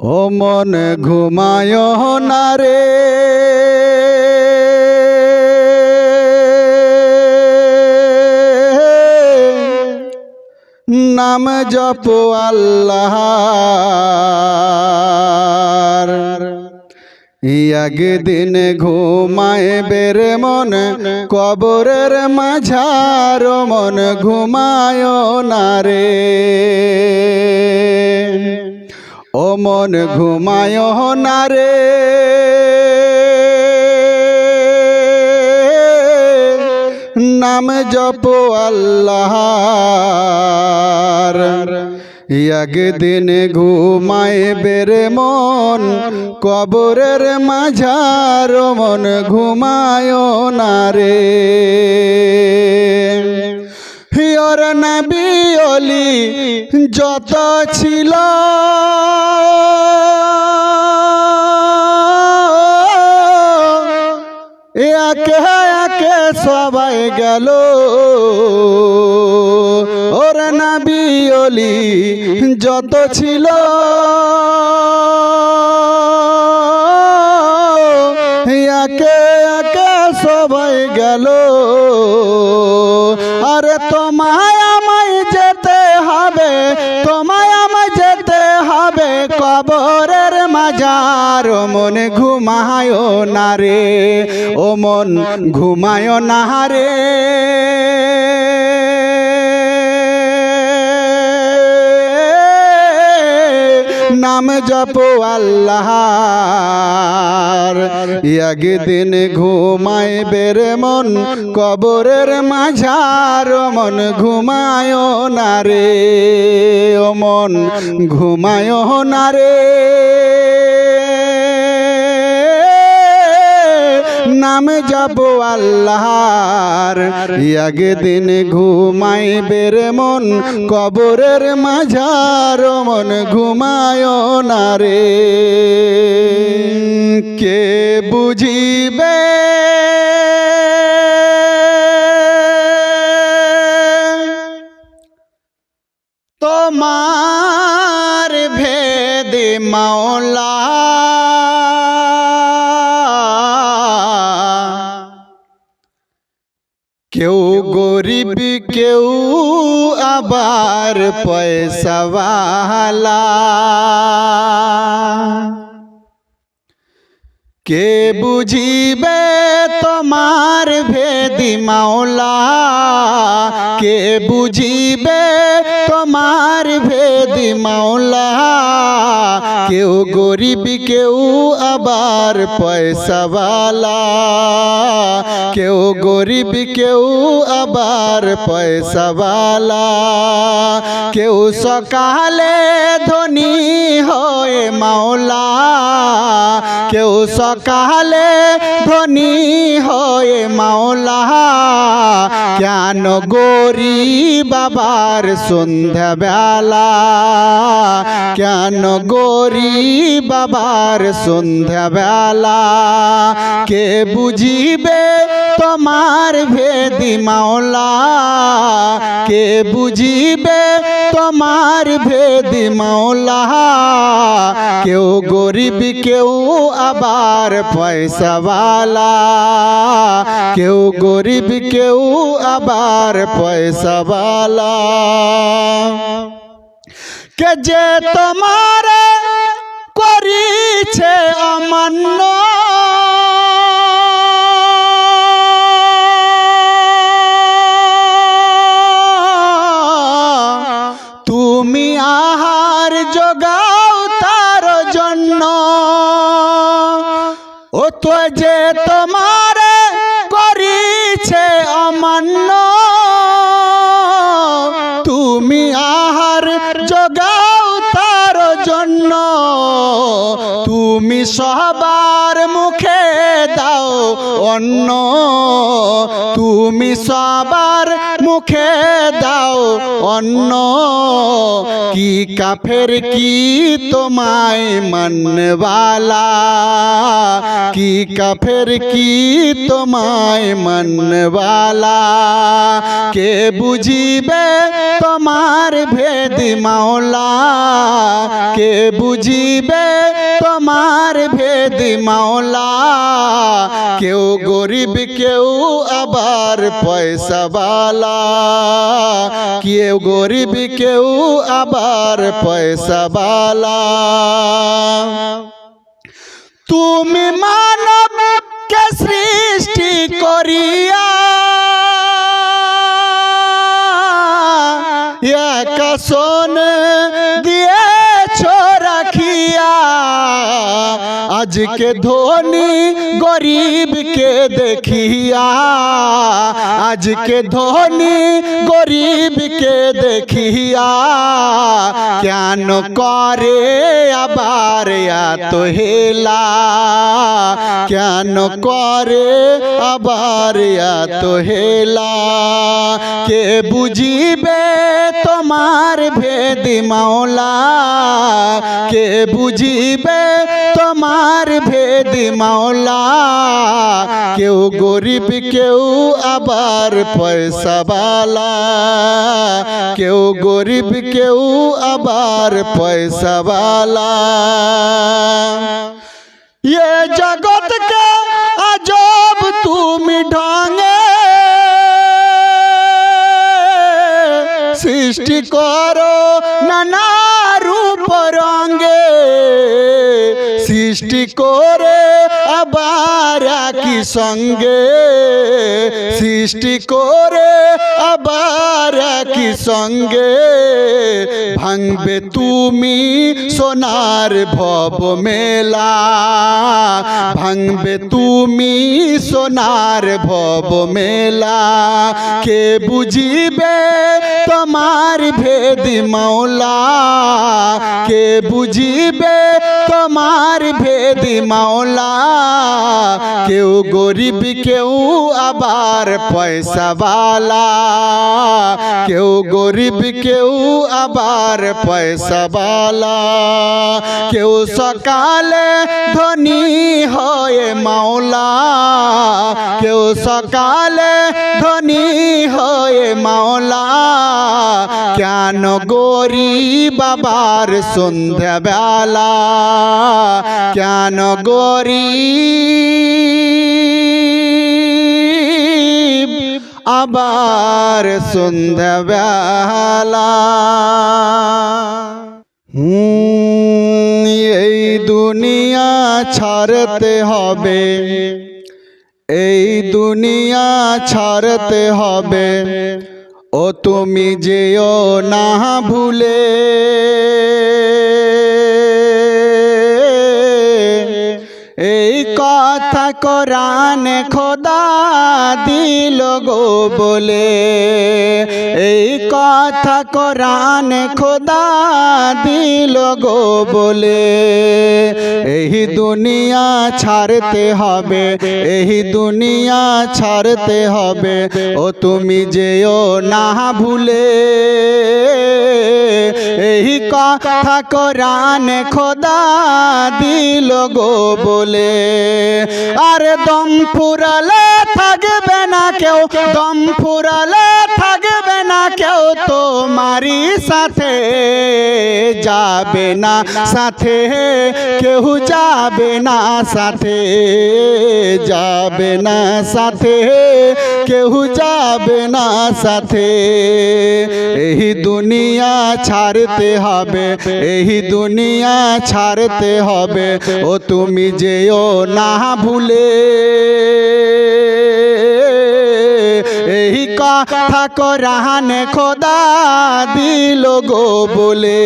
ও মন ঘুমায় না রে। নাম জপ আল্লাহ। একদিন ঘুমায় বের মন, কবরের মাঝার মন, ঘুমায় না রে। ও মন ঘুমায় না রে। নাম জপ আল্লাহর। একদিন ঘুমায় বেরে মন, কবরের মাঝার মন ঘুমায় না রে। হিয়র নবী অলি যত ছিল। একে একে সবাই গেল। ওর নবী অলি যত ছিল। মন ঘুমায় না রে, ও মন ঘুমায় না রে। নাম জপ আল্লাহর। একদিন ঘুমায় বের মন, কবরের মাঝার মন ঘুমায় না রে, ও মন ঘুমায় না রে। নাম যাব আল্লাহর। একদিন ঘুমাই বের মন, কবরের মাঝার মন ঘুমায় না রে। কে বুঝিবে? তোমার ভেদ মাওলা গরিব কেউ আবার পয়সাওয়ালা কে বুঝিবে তোমার ভেদি মাওলা? কে বুঝিবে তোমার ভেদি মাওলা? কেউ গরিব, কেউ আবার পয়সাওয়ালা। কেউ গরিব, কেউ আবার পয়সাওয়ালা। কেউ সকালে ধনী হয়ে মাওলা। কেউ সকালে ধনী হয়ে মাওলা, কেন গরি বাবার সন্ধ্যাবেলা? কেন গরি বাবার সন্ধ্যাবেলা? কে বুঝিবে তোমার ভেদি মাওলা? কে বুঝিবে তোমার ভেদি মাওলা? কেউ গরিব, কেউ আবার পয়সাওয়ালা। কেউ গরিব, কেউ আবার পয়সাওয়ালা। কে যে তোমার করিছে অমান্য ও তো যে তোমার করিছে অমান্য, তুমি আহার যোগাও তার জন্য, তুমি সবার মুখে দাও অন্য তুমি সবার মুখে দাও অন্য কি কাফের কি তোমায় মানবালা? কি কাফের কি তোমায় মানবালা? কে বুঝিবে তোমার ভেদ মাওলা? কে বুঝিবে তোমার ভেদ মাওলা? কেউ গরিব কেউ আবার পয়সাওয়ালা। কেউ গরিব কেউ আবার পয়সাওয়ালা তুমি মানব কে সৃষ্টি করিয়া। একা আজকে ধনী গরিবকে দেখিয়া আজকে ধনী গরিবকে দেখিয়া কেন করে আবার এত হেলা কেন করে আবার এত হেলা কে বুঝিবে তোমার ভেদ মাওলা কে বুঝিবে তোমার ভেদ মাওলা কেউ গরিব কেউ আবার পয়সাওয়ালা কেউ গরিব কেউ আবার পয়সাওয়ালা ये जगत সৃষ্টি করো নানা রূপ রঙ্গে সৃষ্টি করে আবার একই সঙ্গে। সৃষ্টি করে আবার একই সঙ্গে। ভাঙবে তুমি সোনার ভব মেলা। ভাঙবে তুমি সোনার ভব মেলা। কে বুঝিবে তোমার ভেদ মাওলা, কে বুঝিবে তোমার ভেদ মাওলা? কেউ গরিব, কেউ আবার পয়সাওয়ালা। কেউ গরিব, কেউ আবার পয়সাওয়ালা। কেউ সকালে ধনী হয়ে মাওলা। কেউ সকালে ধনী হয়ে মাওলা। কেন গরিব বাবার সন্ধ্যাবেলা কেন গরিব আবার সন্ধ্যাবেলা এই দুনিয়া ছাড়তে হবে। এই দুনিয়া ছাড়তে হবে। ও তুমি যেও না ভুলে। এই কথা কোরআন খোদা দিল গো বলে। এই কথা কোরআন খোদা দিল গো বলে। এই দুনিয়া ছাড়তে হবে, এই দুনিয়া ছাড়তে হবে, ও তুমি যেও না ভুলে। এই কথা কোরআন খোদা দিল গো বলে। আর দম ফুরালে থাকবে না কেউ, দম ফুরালে থাকবে না কেউ তোমারই সাথে যাবে না, সাথে কেউ যাবে না, সাথে যাবে না, সাথে কেউ যাবে না, সাথে এই দুনিয়া ছাড়তে হবে, এই দুনিয়া ছাড়তে হবে, ও তুমি যেও না ভুলে। কথা করাহানে খোদা দিল গো বলে।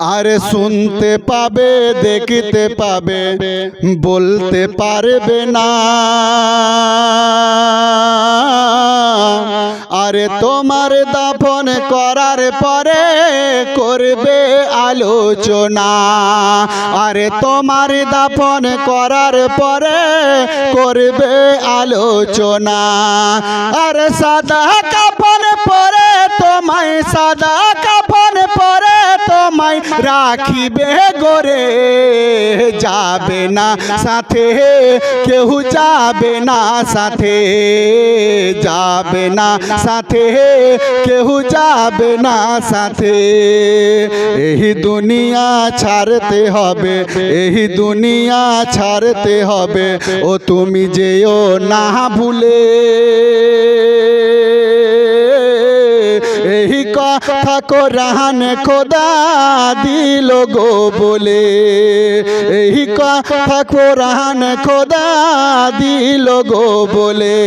আরে শুনতে পাবে, দেখতে পাবে, বলতে পারবে না। আরে তোমার দাফন করার পরে করবে আলোচনা। আরে তোমার দাফন করার পরে করবে আলোচনা। আরে সাদা কাপন পরে তোমায় সাদা রাখিবে গোরে, যাবে না সাথে কেউ যাবে না সাথে, যাবে না সাথে কেউ যাবে না সাথে। এই দুনিয়া ছাড়তে হবে, এই দুনিয়া ছাড়তে হবে, ও তুমি যেও না ভুলে। এই কথা কোরআন খোদা দিল গো বলে। এই কথা কোরআন খোদা দিল গো বলে।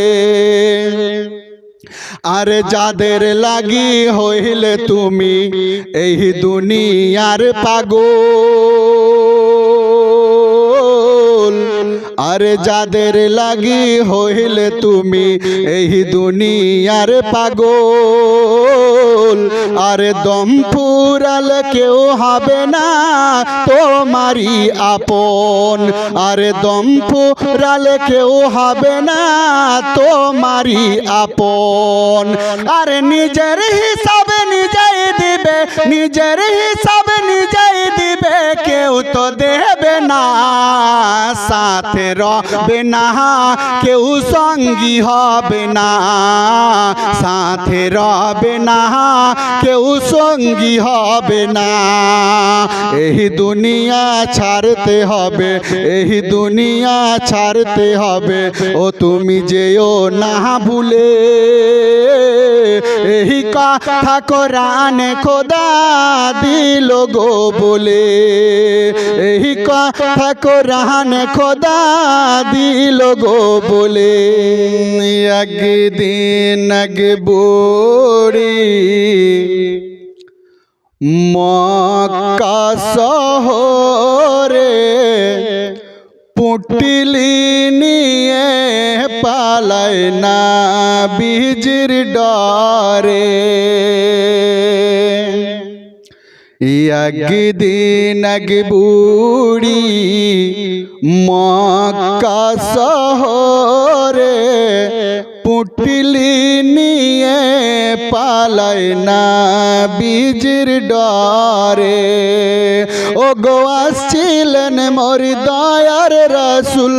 আরে যাদের লাগি হইলে তুমি এই দুনিয়ার পাগল। আরে যাদের লাগি হইলে তুমি এই দুনিয়ার পাগল। আরে দম ফুরাল কেউ হবে না, তোমারই আপন। আরে দম ফুরাল কেউ হবে না, তোমারই আপন। আরে নিজের হিসাবে নিজেই দিবে, নিজের হিসাবে নিজেই দিবে কেউ তো দেবে না সাথে রবে না কেউ সঙ্গী হবে না সাথে রবে না কেউ সঙ্গী হবে না এই দুনিয়া ছাড়তে হবে এই দুনিয়া ছাড়তে হবে ও তুমি যেও না ভুলে এই কথা কোরআন খোদা দিল গো বলে এই কথা কোরআন খোদা দিল গো বলে। একদিন এক বড়ি মক্কা শহরে পুটলি নিয়ে পালায় না বীজির ডরে। একদিন এক বুড়ি মক্কা শহরে পুটলি নিয়ে পালায় না বীজের ডরে। গো আসছিলেন মোর দয়ার রসুল,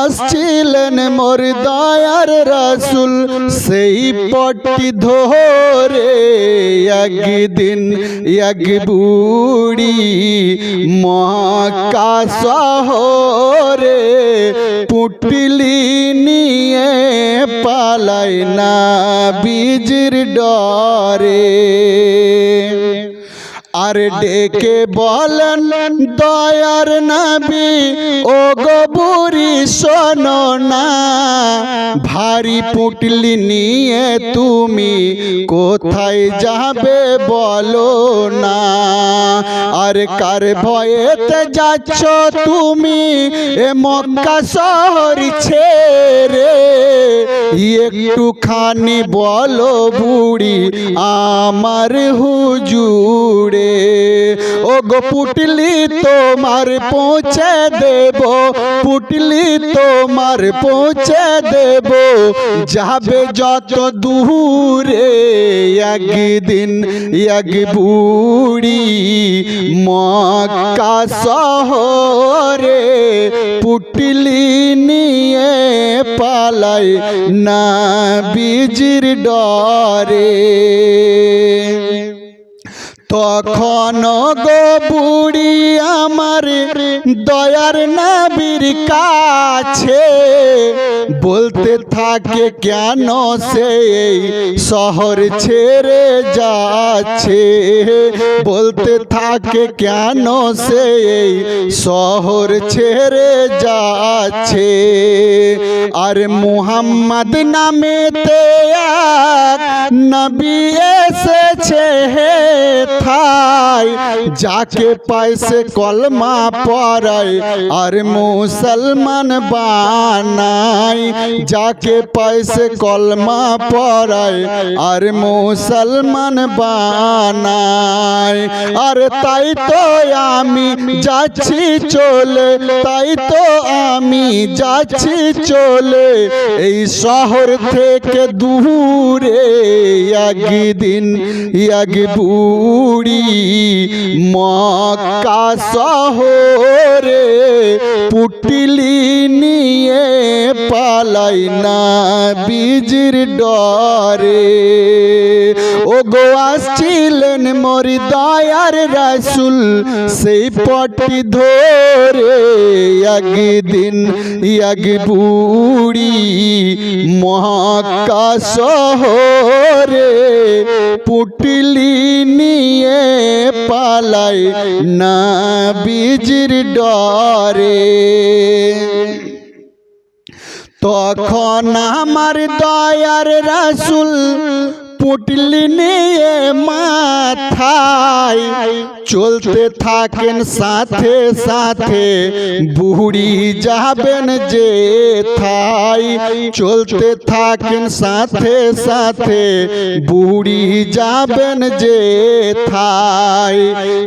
আসছিলেন মোর দয়ার রসুল। সেই পটি ধরে একদিন এক বুড়ি মক্কা শহরে পুটলি নিয়ে পালাই না, বীজির ডরে। আর ডেকে বলেন, দয়ার নবী ও গবুরি শোনো না। ভারী পুটলি নিয়ে তুমি কোথায় যাবে বলো না। আর কার ভয়েতে যাচ্ছ তুমি এ মক্কা শহর ছেড়ে? একটুখানি বলো বুড়ি, আমার হুজুরে ও গো পুটলি তোমার পৌঁছে দেব, পুটলি তোমার পৌঁছে দেব। যাবে যত দূরে একদিন এক বুড়ি মক্কা শহরে পুটলি নিয়ে পালাই না বীজির ডরে। তখন গো বুড়ি আমার দয়ার নবীর কাছে বলতে থাকে, কেন সে শহর ছেড়ে যাচ্ছে? বলতে থাকে, কেন সে শহর ছেড়ে যাচ্ছে? আর মুহাম্মদ নামেতে এক নবী এসেছে হে থাই যাকে পাইছে কলমা পড়ায় আর মুসলমান বানাই যাকে পাইছে কলমা পড়ায় আর মুসলমান বানাই আর তাই তো আমি যাচ্ছি চলে তাই তো আমি যাচ্ছি চলে। এই শহর থেকে দূরে একদিন এক বুড়ি মক্কা শহরে পুটলি নিয়ে পালাই না বীজির ডরে। ও গো আসছিলেন মরি দয়ার রাসুল, সেই পটি ধরে একদিন এক বুড়ি মহাকা শহরে পুটলি নিয়ে পালাই না বীজির ডরে। তখন আমার দয়ার রাসুল পুটলি নিয়ে মাথায় চলতে থাকেন সাথে সাথে বুড়ি যাবেন যে থাই। চলতে থাকেন সাথে সাথে বুড়ি যাবেন যে থাই।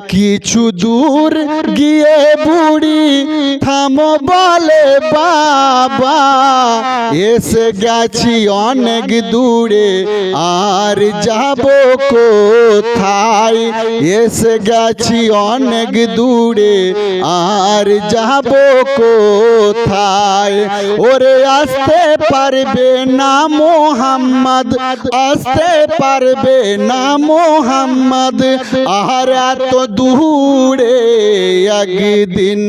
কিছু দূর গিয়ে বুড়ি থামো বলে, বাবা, এসে গেছি অনেক দূরে, আর যাব কোথায়? এসে গেছি অনেক দূরে, আর যাব কোথায়? ওরে, আসতে পারবে না মোহাম্মদ, আসতে পারবে না মোহাম্মদ। আর এত দূরে একদিন,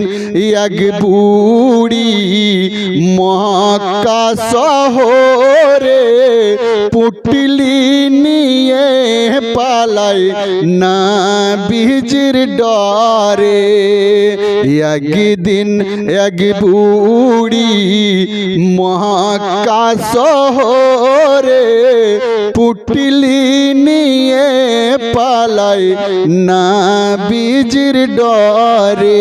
এক বুড়ি মক্কা শহরে পুটলি নিয়ে পালাই। না বীজির ডরে, একদিন এক বুড়ি মহাকা শহরে পুটলি নিয়ে পালাই, না বীজির ডরে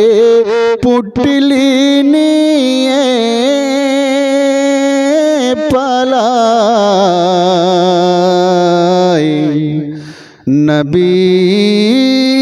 পুটলি নিয়ে পালাই। নবীজির